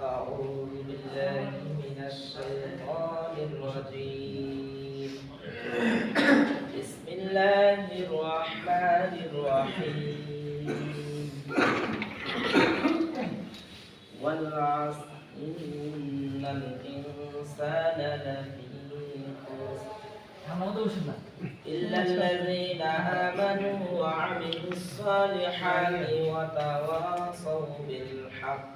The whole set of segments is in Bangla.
أعوذ بالله من الشيطان الرجيم. بسم الله الرحمن الرحيم. والعصر إن الإنسان لفي خسر إلا الذين آمنوا وعملوا الصالحات وتواصوا بالحق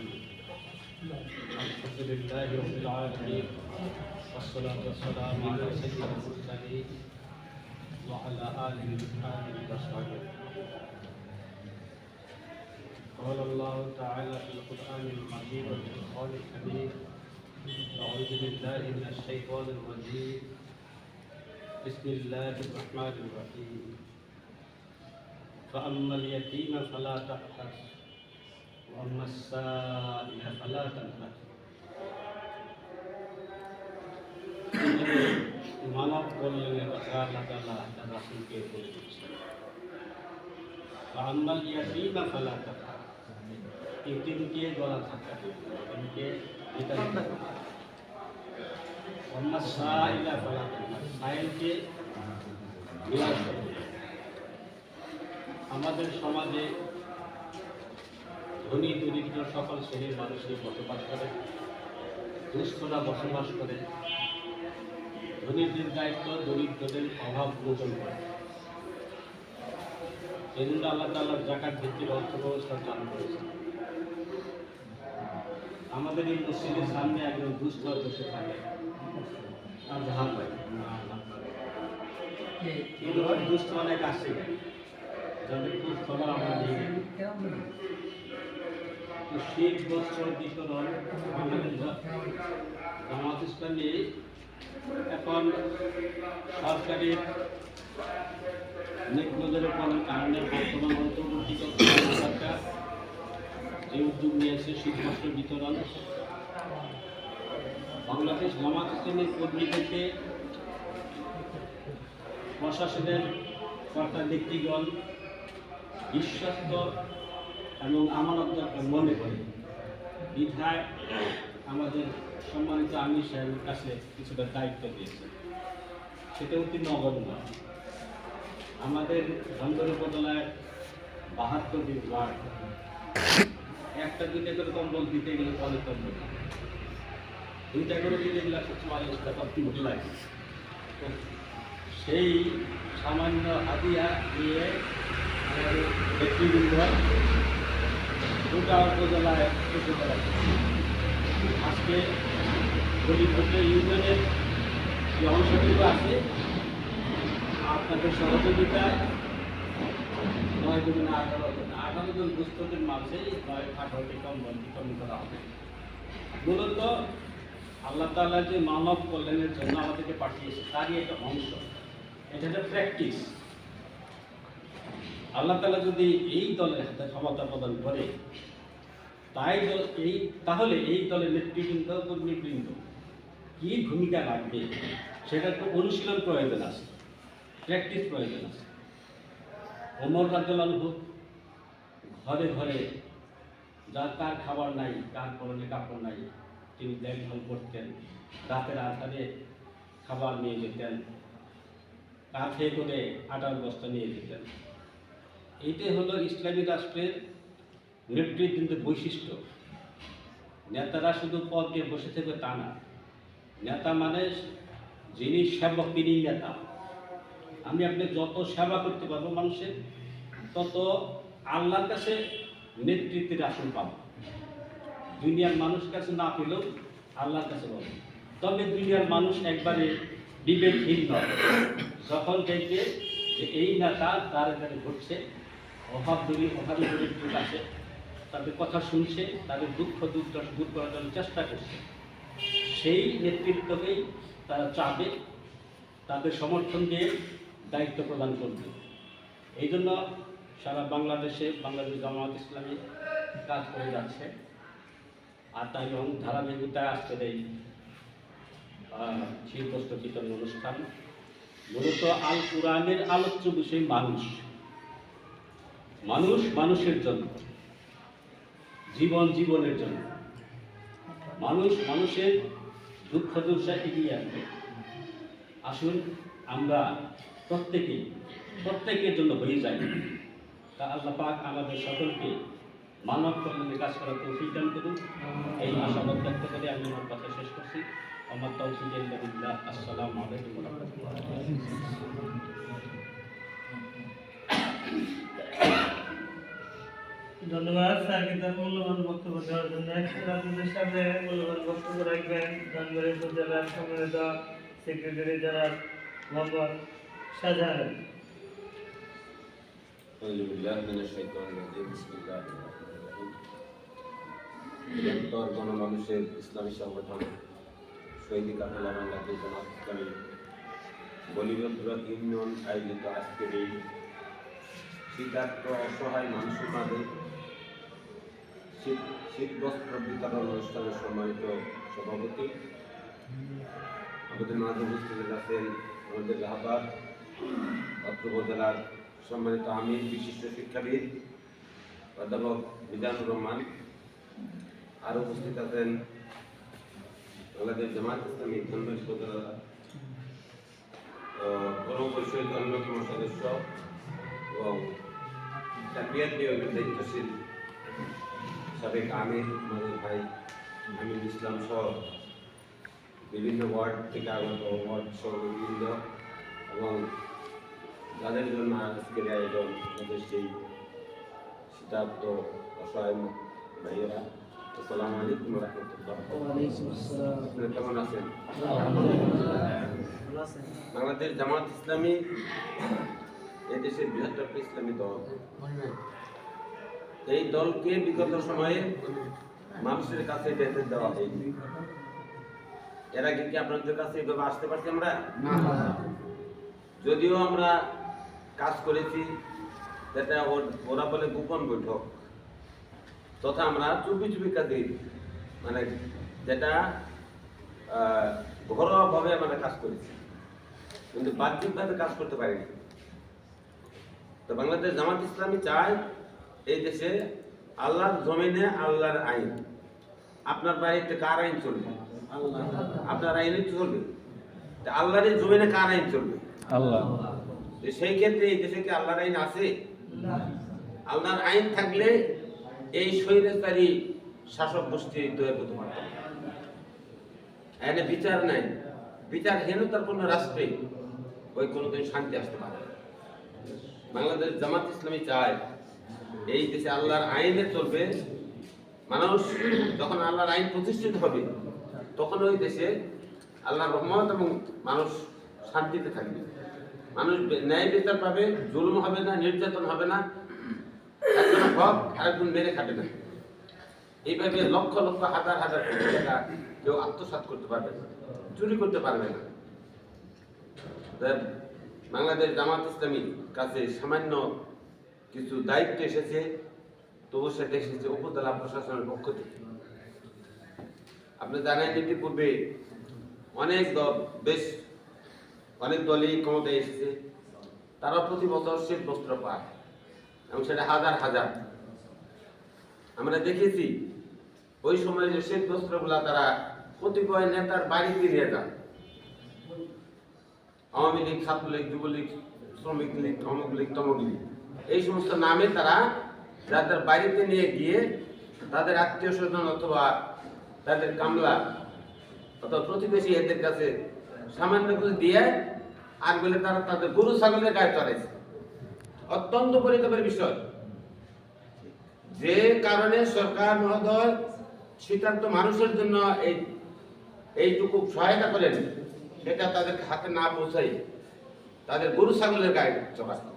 الحمد لله رب العالمين والصلاة والسلام على سيد المرسلين وعلى آله وصحبه أجمعين قال الله تعالى في القرآن المجيد القرآن الكريم أعوذ بالله من الشيطان الرجيم. بسم الله الرحمن الرحيم. فأما اليتيم فلا تقهر وأما السائل فلا تنهر মানব কল্যাণের কথা আল্লাহ তালা তার রাসুলকে বলে দিচ্ছেন আহম্মাল বা ফালা কথা ইতিমকে গলা থাকা ইতিমকে আমাদের সমাজে ধনী দরিদ্র সকল শ্রেণির মানুষই বসবাস করে, দুস্থরা বসবাস করে। ধনীদের দায়িত্ব দরিদ্রদের অভাব মোচন করে। এই জন্য আল্লাহ তাল্লাহ জাকাত অর্থ ব্যবস্থা চালু করেছে আমাদের এই মসজিদের সামনে একজন দুস্থ বসে থাকে। ধান পায় কিন্তু অনেক আসে যাদের খুব খবর আমরা শেখ বছর আমাদের জামাত এখন সরকারি নির্বাচনের কোনো কারণে বর্তমান অন্তর্বর্তী সরকার যে উদ্যোগ নিয়েছে শীত বস্ত্র বিতরণ। বাংলাদেশ জামাত ইসলামী কর্মীদেরকে প্রশাসনের কর্তা ব্যক্তিগণ বিশ্বস্ত এবং আমানত মনে করে। বিধায় আমাদের সম্মানিত আমি সাহেবের কাছে কিছুটা দায়িত্ব দিয়েছে। সেটা অতি নগণ্য। আমাদের ধন্দর উপজেলায় বাহাত্তর দিন ওয়ার্ড। একটা দুইটা করে কম্বল দিতে গেলে পরে কম্বল। দুইটা করে দিতে গেলে একশো চুয়াল্লিশ লাগে। সেই সামান্য হাতিয়া আমাদের ব্যক্তিবৃন্দ গোটা উপজেলায় বেড়াচ্ছে আজকে গরিবপুর ইউনিয়নের যে অংশটুকু আছে, আপনাদের সহযোগিতায় নয় দুগুণ আঠারো আঠারো জন মাঝে নয় আঠারোটি কম্বল বিতরণ করা হবে। মূলত আল্লাহ তাআলা যে মানব কল্যাণের জন্য আমাদেরকে পাঠিয়েছে, তারই একটা অংশ। এটা একটা প্র্যাকটিস আল্লাহ তালা যদি এই দলের হাতে ক্ষমতা প্রদান করে তাই এই তাহলে এই দলের নেতৃবৃন্দ, কর্মীবৃন্দ, কি ভূমিকা রাখবে? সেটা তো অনুশীলন প্রয়োজন আছে প্র্যাকটিস প্রয়োজন আছে। ওমর রাজ্জাল ঘরে ঘরে যার কার খাবার নাই কার পরনে কাপড় নাই, তিনি দেখভাল করতেন, রাতের আধারে খাবার নিয়ে যেতেন কাঁধে করে আটার বস্তা নিয়ে যেতেন। এইটাই হলো ইসলামী রাষ্ট্রের নেতৃবৃন্দের বৈশিষ্ট্য। নেতারা শুধু পদ দিয়ে বসে থাকবে তা না। নেতা মানে যিনি সেবক তিনি নেতা। আমি আপনি যত সেবা করতে পারব মানুষের, তত আল্লাহর কাছে নেতৃত্বের আসন পাব। দুনিয়ার মানুষ কাছে না পেলেও আল্লাহর কাছে পাবো। তবে দুনিয়ার মানুষ একবারে বিবেকহীন নয়। যখন দেখবে যে এই নেতা তার এখানে ঘটছে, অভাব দূরী, অভাবী দরিদ্র আছে। তাদের কথা শুনছে, তাদের দুঃখ দুর্দশ দূর করার জন্য চেষ্টা করছে। সেই নেতৃত্বকেই তারা চাবে, তাদের সমর্থন দিয়ে দায়িত্ব প্রদান করবে। এই জন্য সারা বাংলাদেশে বাংলাদেশ জামাত ইসলামী কাজ করে যাচ্ছে। আর তাই এবং ধারাবাহিকতায় আজকের এই শীতবস্ত্র বিতরণ অনুষ্ঠান মূলত আল কোরআনের আলোচ্য বিষয় মানুষ। মানুষ মানুষের জন্য। জীবন জীবনের জন্য। মানুষ মানুষের দুঃখ দুর্শা এগিয়ে আসবে। আসুন আমরা প্রত্যেকেই প্রত্যেকের জন্য হয়ে যাই তা আল্লাহ পাক আমাদের সকলকে মানব কল্যাণে কাজ করার তৌফিক দান করুন। এই আশাবাদ ব্যক্ত করে আমি আমার কথা শেষ করছি। আমার তৌফিক আসসালামু আলাইকুম রাহমাতুল্লাহ। ধন্যবাদ স্যারকে তার মূল্যবান বক্তব্য দেওয়ার জন্য এখন আপনাদের সামনে মূল্যবান বক্তব্য রাখবেন ধনবাড়ি উপজেলার সম্মানিত সেক্রেটারি জেনারেল মোহাম্মদ শাহজাহান أعوذ بالله من الشيطان الرجيم بسم الله الرحمن الرحيم বৃহত্তর গণমানুষের ইসলামী সংগঠন শহীদ কাফেলা বাংলাদেশ জামাত ইসলামী বলিবন্ধুরা ইউনিয়ন আয়োজিত আজকের এই শীতার্থ অসহায় মানুষের মাঝে শীত শীত বস্ত্র বিতরণ অনুষ্ঠানের সম্মানিত সভাপতি। আমাদের মাঝে উপস্থিত আছেন আমাদের রাহবার, অত্র উপজেলার সম্মানিত আমির, বিশিষ্ট শিক্ষাবিদ, অধ্যাপক মিজানুর রহমান। আর উপস্থিত আছেন বাংলাদেশ জামাত ইসলামী ধর্মের উপজেলা গণ পরিষদ অন্যতম সদস্য এবং দায়িত্বশীল সাবেক আমির আমাদের ভাই আমির ইসলাম সহ বিভিন্ন ওয়ার্ড থেকে আগত ওয়ার্ড সহ বিভিন্ন এবং যাদের জন্য আজকের আয়োজন আমাদের সেই শীতার্থ অসহায় ভাইয়েরা। আসসালামু আলাইকুম রহমতুল্লাহ। কেমন আছেন? বাংলাদেশ জামাত ইসলামী এদেশের বৃহত্তর ইসলামী দল। এই দলকে বিগত সময়ে মানুষের কাছে বেঁধে দেওয়া হয়নি। এর আগে কি আপনাদের কাছে এভাবে আসতে পারছি আমরা? যদিও আমরা কাজ করেছি যেটা ওরা বলে গোপন বৈঠক। তথা আমরা চুপি চুপি কাজে মানে যেটা ঘরোয়াভাবে আমরা কাজ করেছি। কিন্তু বাহ্যিকভাবে কাজ করতে পারিনি। তো বাংলাদেশ জামাত ইসলামী চায় এই দেশে আল্লাহর জমিনে আল্লাহর আইন। আপনার বাড়িতে কার আইন চলবে? আপনার আইনই তো চলবে। আল্লাহর জমিনে কার আইন চলবে? আল্লাহ। সেই ক্ষেত্রে এই দেশে কি আল্লাহর আইন আছে? আল্লাহর আইন থাকলে এই স্বৈরাচারী শাসক গোষ্ঠী তৈরি করতে পারত। এনে বিচার নাই। বিচারহীনতার কোনো রাষ্ট্রে ওই কোনোদিন শান্তি আসতে পারে। বাংলাদেশ জামাত ইসলামী চায় এই দেশে আল্লাহর আইনে চলবে, মানুষ যখন আল্লাহর আইন প্রতিষ্ঠিত হবে, তখন ওই দেশে আল্লাহর রহমত এবং মানুষ শান্তিতে থাকবে। মানুষ ন্যায় বিচার পাবে, জুলুম হবে না, নির্যাতন হবে না, একজন হক আরেকজন মেরে খাবে না। এইভাবে লক্ষ লক্ষ হাজার হাজার কোটি টাকা কেউ আত্মসাৎ করতে পারবে না, চুরি করতে পারবে না। বাংলাদেশ জামাত ইসলামীর কাছে সামান্য কিছু দায়িত্ব এসেছে তবু সেটা এসেছে উপজেলা প্রশাসনের পক্ষ থেকে। আপনি জানেন, ইতিপূর্বে অনেক দল, বেশ অনেক দলই ক্ষমতায় এসেছে। তারা প্রতি বছর শীত বস্ত্র পায় এবং সেটা হাজার হাজার। আমরা দেখেছি, ওই সময় যে শীত বস্ত্রগুলা তারা কতিপয় নেতার বাড়িতে নিয়ে যান আওয়ামী লীগ, ছাত্রলীগ, যুবলীগ, শ্রমিক লীগ অমুক লীগ তমুক লীগ। এই সমস্ত নামে তারা যাদের বাড়িতে নিয়ে গিয়ে তাদের আত্মীয় স্বজন অথবা তাদের কামলা অথবা প্রতিবেশী এদের কাছে সামান্য কিছু দিয়ে আর বলে তারা তাদের গরু, ছাগলের গায়ে চড়াইছে। অত্যন্ত পরিতাপের বিষয়। যে কারণে সরকার মহোদয় শীতার্থ মানুষের জন্য এই, এইটুকু সহায়তা করেন, সেটা তাদের হাতে না পৌঁছাই তাদের গরু, ছাগলের গায়ে চড়ায়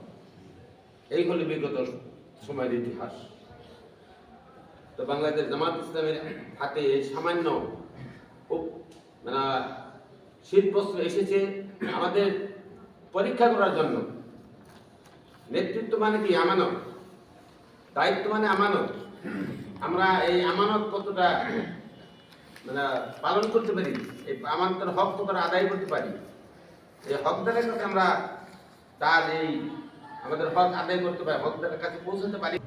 এই হলো বিগত সময়ের ইতিহাস। তো বাংলাদেশ জামাত ইসলামের হাতে এই সামান্য মানে শীত বস্ত্র এসেছে আমাদের পরীক্ষা করার জন্য। নেতৃত্ব মানে কি? আমানত। দায়িত্ব মানে আমানত। আমরা এই আমানত কতটা মানে পালন করতে পারি? এই আমানতের হক কতটা আদায় করতে পারি? এই হকদারের কাছে আমরা তার এই আমাদের হক আদায় করতে পারি হকদারের কাছে পৌঁছাতে পারি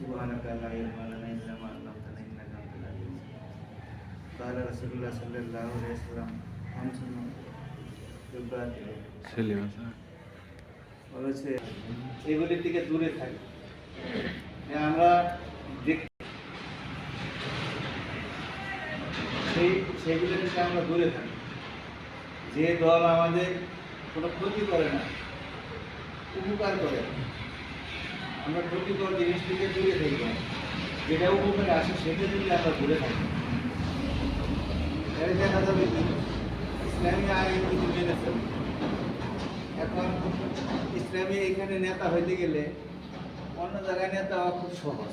سبحانك لا علم لنا الا ما علمتنا انك انت العليم قال رسول الله صلى الله عليه وسلم خمس يبات বলেছে এগুলির থেকে দূরে থাকি যে আমরা দেখ- সেই সেগুলি থেকে আমরা দূরে থাকি যে দল আমাদের কোনো ক্ষতি করে না উপকার করে। আমরা ক্ষতিকর জিনিস থেকে দূরে থাকি যেটা উপকারে আসে সেটা যদি আমরা দূরে থাকি। তাহলে দেখা যাবে কি, ইসলামী আইন কিছু মেনেছে এখন ইসলামী এখানে নেতা হইতে গেলে অন্য জায়গায় নেতা হওয়া খুব সহজ।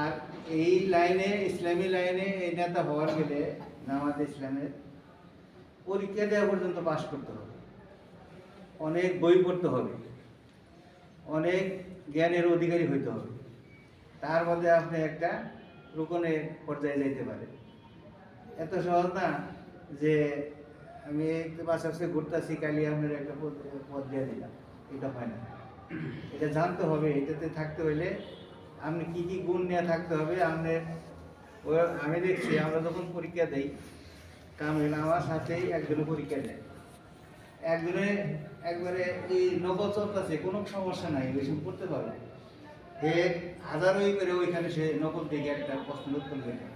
আর এই লাইনে, ইসলামী লাইনে এই নেতা হওয়ার গেলে জামাত ইসলামের পরীক্ষা দেওয়া পর্যন্ত পাশ করতে হবে। অনেক বই পড়তে হবে। অনেক জ্ঞানের অধিকারী হইতে হবে। তার মধ্যে আপনি একটা রুকনের পর্যায়ে যাইতে পারে এত সহজ না যে আমি বাসাবসে ঘুরতেছি, কালি আপনার একটা পদ দিয়ে দিলাম। এটা হয় না। এটা জানতে হবে, এটাতে থাকতে হইলে আপনি কি কি গুণ নিয়ে থাকতে হবে, আপনি ও- আমি দেখছি, আমরা যখন পরীক্ষা দেই, কামিল আমার সাথেই একজনে পরীক্ষা দেয়। একজনে একবারে এই নকল চলতেছে, কোনো সমস্যা নাই ওইসব করতে পারবে। হে হাজারোই করে ওইখানে সে নকল থেকে একটা প্রশ্ন উত্তর দেবে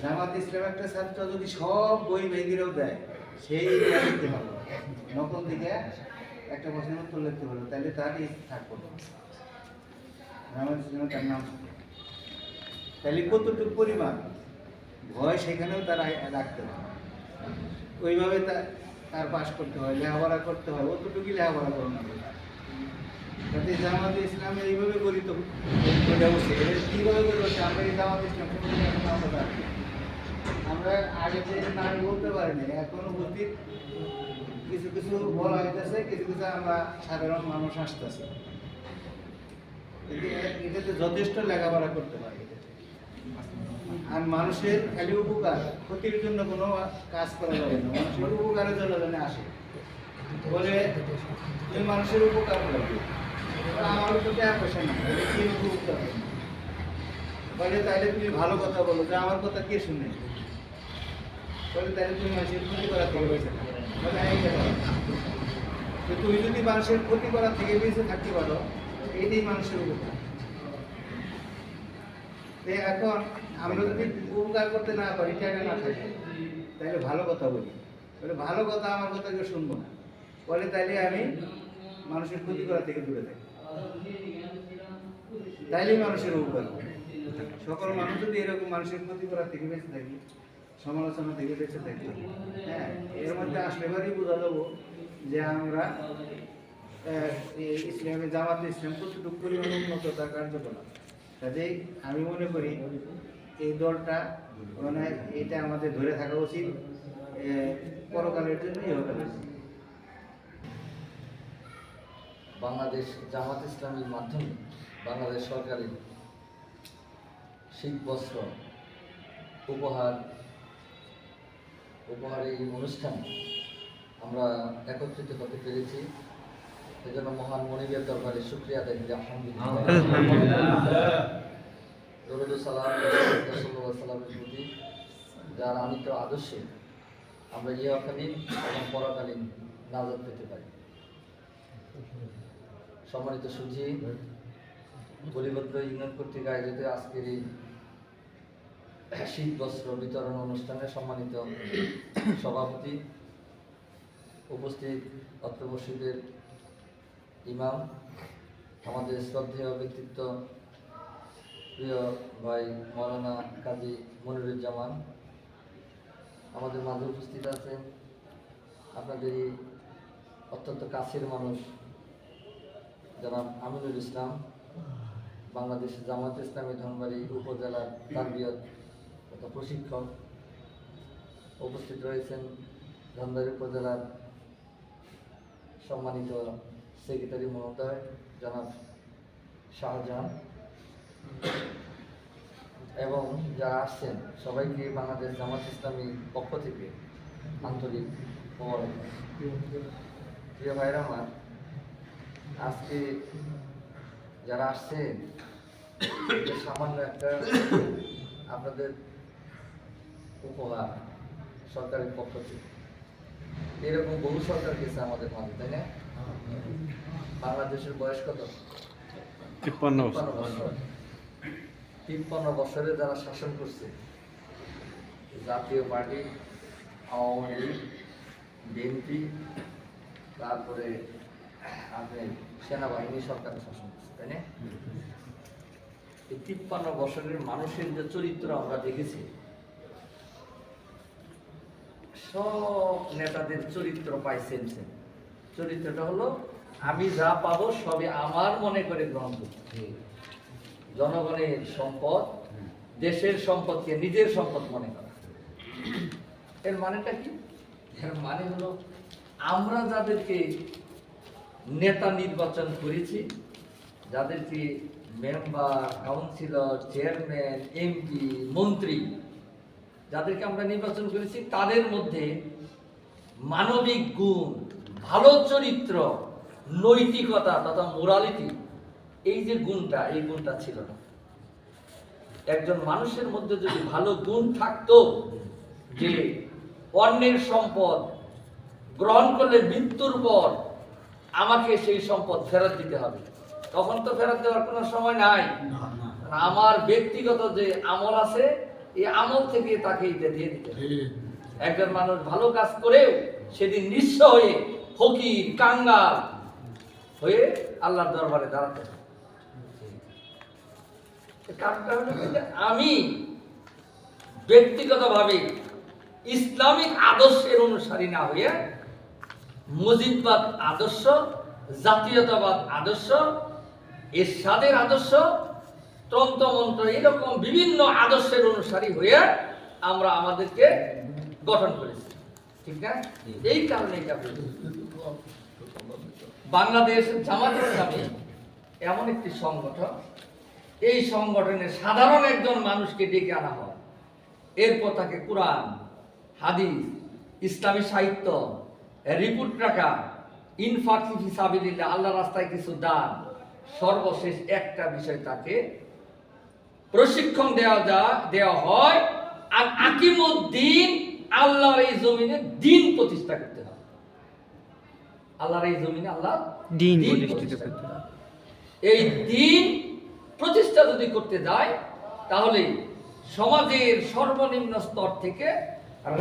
জামাত ইসলাম একটা ছাত্র যদি সব বই ভেঙেও দেয়, সেই হবে। নকল দিকে একটা প্রশ্নের উত্তর লিখতে পারবে, তাহলে তারই থাকব। জামাত ইসলাম তার নাম তাহলে কতটুকু পরিমাণ? ভয় সেখানেও তারা রাখতে হবে ওইভাবে তার পাশ করতে হয়, লেখাপড়া করতে হয়, অতটুকুই লেখাপড়া করানো যাতে জামাতে ইসলাম এইভাবে গঠিত বসে কীভাবে বসে আমরা এই জামাতে ইসলাম আমরা। আমরা আগে যে নাম বলতে পারি না এখন উপস্থিত কিছু কিছু বলা হইতেছে, কিছু কিছু আমরা সাধারণ মানুষ আসতেছে। এটাতে যথেষ্ট লেখাপড়া করতে পারি। আর মানুষের খালি উপকার, ক্ষতির জন্য কোনো কাজ করা যাবে না। মানুষের উপকারের জন্য আসে। বলে মানুষের উপকার করবে আমার তো পয়সা না কি উপকার বলে, তাহলে তুমি ভালো কথা বলো। যে আমার কথা কে শুনে? বলে, তাহলে তুমি মানুষের ক্ষতি করা থেকে তুমি যদি মানুষের ক্ষতি করা থেকে বেঁচে থাকতে পারো, এটাই মানুষের উপকার। এখন আমরা যদি উপকার করতে না পারি টাকা না থাকে তাহলে ভালো কথা বলি। বলে ভালো কথা আমার কথা কেউ শুনব না। বলে তাইলে আমি মানুষের ক্ষতি করা থেকে দূরে থাকি। তাইলেই মানুষের উপকার। সকল মানুষ যদি এরকম মানুষের ক্ষতি করা থেকে বেঁচে থাকি, সমালোচনা থেকে বেঁচে থাকি হ্যাঁ এর মধ্যে আসলে এবারই বোঝা যাব যে আমরা ইসলামে জামাত ইসলাম কতটুকু পরিমাণ উন্নত তার কার্যকলাপ কাজেই আমি মনে করি এই দলটা মানে এটা আমাদের ধরে থাকা উচিত। পরকালের জন্যই হবে। বাংলাদেশ জামাত ইসলামীর মাধ্যমে বাংলাদেশ সরকারের শীত বস্ত্র উপহার উপহার এই অনুষ্ঠানে আমরা একত্রিত হতে পেরেছি। এজন্য মহান মনিবের দরবারে শুক্রিয়া আদায় করি। আলহামদুলিল্লাহ। যার আদর্শে আমরা এবং পরকালীন নাজাত পেতে পারি। সম্মানিত সুজি ইউনিয়ন কর্তৃক আয়োজিত আজকের এই শীত বস্ত্র বিতরণ অনুষ্ঠানে সম্মানিত সভাপতি উপস্থিত অত্র ইমাম, আমাদের শ্রদ্ধেয় ব্যক্তিত্ব প্রিয় ভাই মৌলানা কাজী মনিরুজ্জামান, আমাদের মাঝে উপস্থিত আছেন আপনাদেরই অত্যন্ত কাছের মানুষ, জনাব আমিনুল ইসলাম, বাংলাদেশ জামাত ইসলামী ধনবাড়ি উপজেলার তারবিয়ত তথা প্রশিক্ষক। উপস্থিত রয়েছেন ধনবাড়ি উপজেলার সম্মানিত সেক্রেটারি মহোদয়, জনাব শাহজাহান। এবং যারা আসছেন সবাইকে বাংলাদেশ জামাত ইসলামী পক্ষ থেকে আন্তরিক প্রিয় ভাইরা আমার আজকে যারা আসছেন সামান্য একটা আপনাদের উপহার সরকারের পক্ষ থেকে। এরকম বহু সরকার গেছে আমাদের মাঝে তাই না? বাংলাদেশের বয়স কত? তিপ্পান্ন তিপ্পান্ন বছর। তিপ্পান্ন বছরে যারা শাসন করছে, জাতীয় পার্টি, আওয়ামী লীগ, বিএনপি, তারপরে আপনি সেনাবাহিনী সরকার শাসন করছে, তাই না? এই তিপ্পান্ন বছরের মানুষের যে চরিত্র আমরা দেখেছি, সব নেতাদের চরিত্র পাই সেম সেম চরিত্রটা হলো, আমি যা পাবো সবে আমার মনে করে গ্রহণ করছি। জনগণের সম্পদ দেশের সম্পদকে নিজের সম্পদ মনে করা। এর মানেটা কি? এর মানে হলো আমরা যাদেরকে নেতা নির্বাচন করেছি যাদেরকে মেম্বার কাউন্সিলর চেয়ারম্যান এমপি মন্ত্রী যাদেরকে আমরা নির্বাচন করেছি তাদের মধ্যে মানবিক গুণ ভালো চরিত্র নৈতিকতা তথা মোরালিটি এই যে গুণটা এই গুণটা ছিল না। একজন মানুষের মধ্যে যদি ভালো গুণ থাকতো যে অন্যের সম্পদ গ্রহণ করলে মৃত্যুর পর আমাকে সেই সম্পদ ফেরত দিতে হবে। তখন তো ফেরত দেওয়ার কোনো সময় নাই। আমার ব্যক্তিগত যে আমল আছে এই আমল থেকে তাকে এটা দিয়ে দিতে হবে। একজন মানুষ ভালো কাজ করেও সেদিন নিঃস্ব হয়ে ফকির কাঙ্গাল হয়ে আল্লাহর দরবারে দাঁড়াতে কারণটা হলো যে আমি ব্যক্তিগতভাবে ইসলামিক আদর্শের অনুসারী না হয়ে মজিদবাদ আদর্শ, জাতীয়তাবাদ আদর্শ, এরশাদের আদর্শ, তন্ত্রমন্ত্র, এরকম বিভিন্ন আদর্শের অনুসারী হয়ে আমরা আমাদেরকে গঠন করেছি ঠিক না এই কারণে এটা। বাংলাদেশ জামাত ইসলামী এমন একটি সংগঠন এই সংগঠনের সাধারণ একজন মানুষকে ডেকে আনা হয়। এরপর তাকে কোরআন হাদিস ইসলামী সাহিত্য রিপোর্ট রাখা ইনফাক হিসাবিল্লাহ আল্লাহ রাস্তায় কিছু দান সর্বশেষ একটা বিষয় তাকে প্রশিক্ষণ দেওয়া যা দেওয়া হয় আর আকিমুদ্দিন আল্লাহর এই জমিনে দিন প্রতিষ্ঠা করতে হবে আল্লাহর এই জমিনে আল্লাহ দিন প্রতিষ্ঠিত করতে হবে। এই দিন প্রতিষ্ঠা যদি করতে যায়, তাহলে সমাজের সর্বনিম্ন স্তর থেকে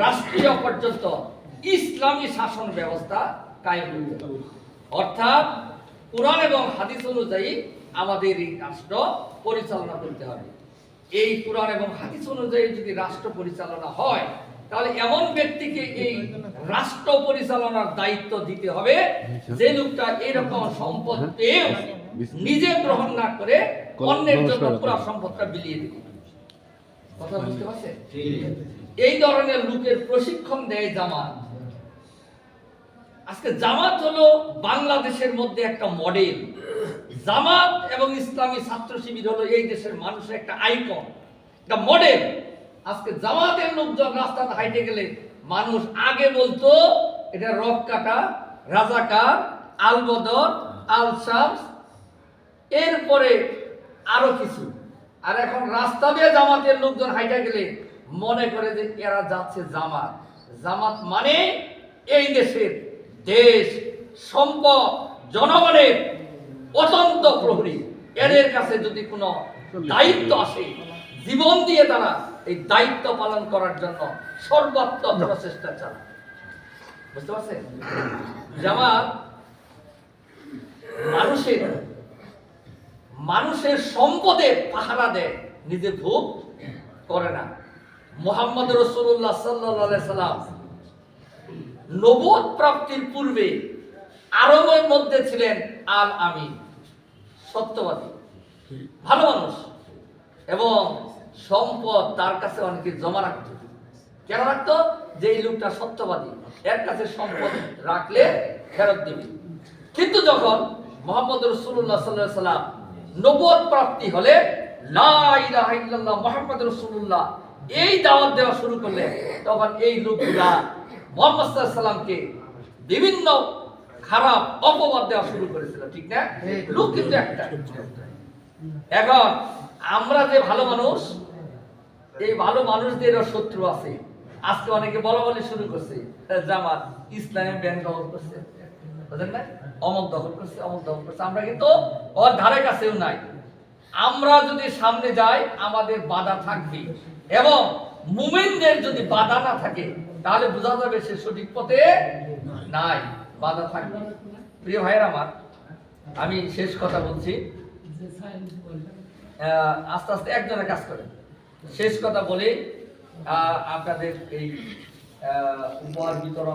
রাষ্ট্রীয় পর্যন্ত ইসলামী শাসন ব্যবস্থা কায়েম করতে অর্থাৎ কোরআন এবং হাদিস অনুযায়ী আমাদের এই রাষ্ট্র পরিচালনা করতে হবে। এই কোরআন এবং হাদিস অনুযায়ী যদি রাষ্ট্র পরিচালনা হয়, তাহলে এমন ব্যক্তিকে এই রাষ্ট্র পরিচালনার দায়িত্ব দিতে হবে যে লোকটা এরকম সম্পদ পেয়েও নিজে গ্রহণ না করে অন্যের জন্য পুরো সম্পদটা বিলিয়ে দিবে। কথা বুঝতে পারছেন? এই ধরনের লোকের প্রশিক্ষণ দেয় জামাত। আজকে জামাত হলো বাংলাদেশের মধ্যে একটা মডেল জামাত এবং ইসলামী ছাত্র শিবির হলো এই দেশের মানুষের একটা আইকন একটা মডেল আজকে জামাতের লোকজন রাস্তাতে হাইটে গেলে মানুষ আগে বলতো এটা রক কাটা রাজাকার আলবদর আল শামস। এরপরে আরও কিছু। আর এখন রাস্তা দিয়ে জামাতের লোকজন হাইটা গেলে মনে করে যে এরা যাচ্ছে জামাত। জামাত মানে এই দেশের দেশ সম্পদ জনগণের অত্যন্ত প্রহরী। এদের কাছে যদি কোনো দায়িত্ব আসে জীবন দিয়ে তারা এই দায়িত্ব পালন করার জন্য সর্বাত্মক প্রচেষ্টা চালায়। বুঝতে পারছেন? জামাত মানুষের মানুষের সম্পদের পাহারা দেয়, নিজে ভোগ করে না। মোহাম্মদ রসুল্লাহ সাল্লাহ সাল্লাম নবদ প্রাপ্তির পূর্বে আরবের মধ্যে ছিলেন আল আমিন সত্যবাদী, ভালো মানুষ। এবং সম্পদ তার কাছে অনেকে জমা রাখত। কেন রাখতো? যে এই লোকটা সত্যবাদী, এর কাছে সম্পদ রাখলে ফেরত দিবে। কিন্তু যখন মোহাম্মদ রসুল্লাহ সাল্লাহ সাল্লাম নবদ প্রাপ্তি হলে মোহাম্মদ রসুল্লাহ এই দাওয়াত দেওয়া শুরু করলে তখন এই লোকগুলা মোহাম্মদ সাল্লামকে বিভিন্ন খারাপ অপবাদ দেওয়া শুরু করেছিল, ঠিক না? লোক কিন্তু একটা। এখন আমরা যে ভালো মানুষ, এই ভালো মানুষদেরও শত্রু আছে। আজকে অনেকে বলা বলি শুরু করছে, জামাত ইসলামী ব্যাংক করছে। বুঝলেন না? অমক দখল করছে, অমক দখল করছে। আমরা কিন্তু ওর ধারে কাছেও নাই। আমরা যদি সামনে যাই, আমাদের বাধা থাকবে। এবং মুমিনদের যদি বাধা না থাকে, তাহলে বোঝা যাবে সে সঠিক পথে নাই। বাধা থাকবে। প্রিয় ভাইয়ের আমার, আমি শেষ কথা বলছি। আস্তে আস্তে একজনের কাজ করেন। শেষ কথা বলে আপনাদের এই উপহার বিতরণ